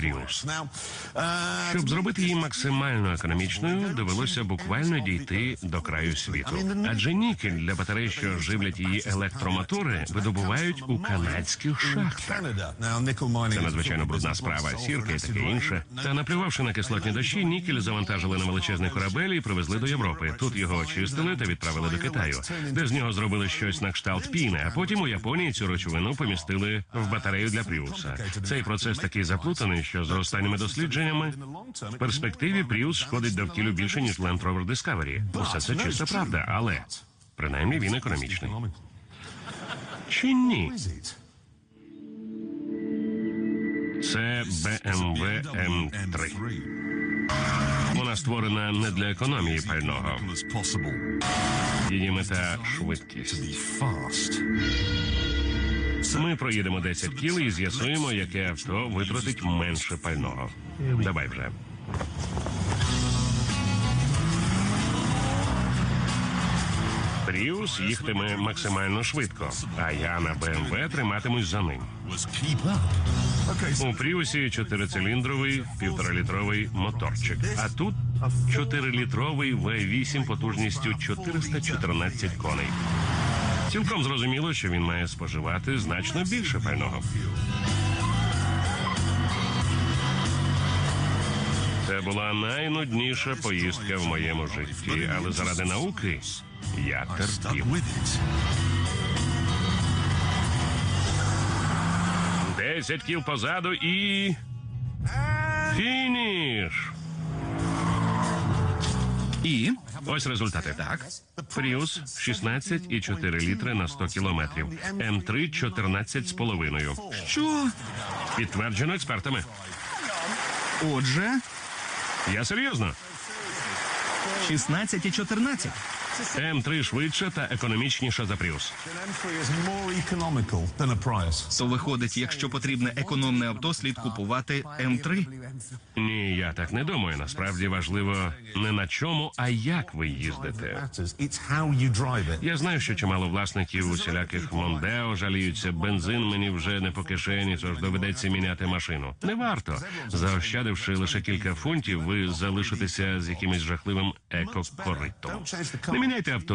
Prius. Щоб зробити її максимально економічною, довелося буквально дійти до краю світу. Адже нікель для батарей, що живлять її електромотори, видобувають у канадських шахтах. Це надзвичайно брудна справа, сірка і таке інше. Та наплювавши на кислотні дощі, нікель завантажили на величезний корабель і привезли до Європи. Тут його очистили та відправили до Китаю, де з нього зробили щось на кшталт піни. А потім у Японії цю речовину помістили в батарею для Пріуса. Цей процес такий заплутаний, що за останніми дослідженнями в перспективі Пріус шкодить довкіллю більше ніж Land Rover Discovery. Усе це чиста правда, але принаймні він економічний. Чи ні? Це BMW M3. Вона створена не для економії пального. Її мета швидкість. Ми проїдемо 10 кіл і з'ясуємо, яке авто витратить менше пального. Давай вже. Пріус їхатиме максимально швидко, а я на БМВ триматимусь за ним. У Пріусі чотирициліндровий півторалітровий моторчик. А тут чотирилітровий V8 потужністю 414 коней. Цілком зрозуміло, що він має споживати значно більше пального. Це була найнудніша поїздка в моєму житті, але заради науки я терпів. Десять кіл позаду і. Фініш! І Ось результати. Так. Пріус 16,4 літри на 100 кілометрів. М3 14 з половиною. що? Підтверджено експертами. Отже, Я серйозно. 16 і 14. М3 швидше та економічніша за Пріус. То виходить, якщо потрібне економне авто, слід купувати М3. Ні, я так не думаю. Насправді важливо не на чому, а як ви їздите. Я знаю, що чимало власників усіляких Мондео жаліються. Бензин мені вже не по кишені, тож доведеться міняти машину. Не варто. Заощадивши лише кілька фунтів, ви залишитеся з якимось жахливим екокоритом. Не міняйте авто.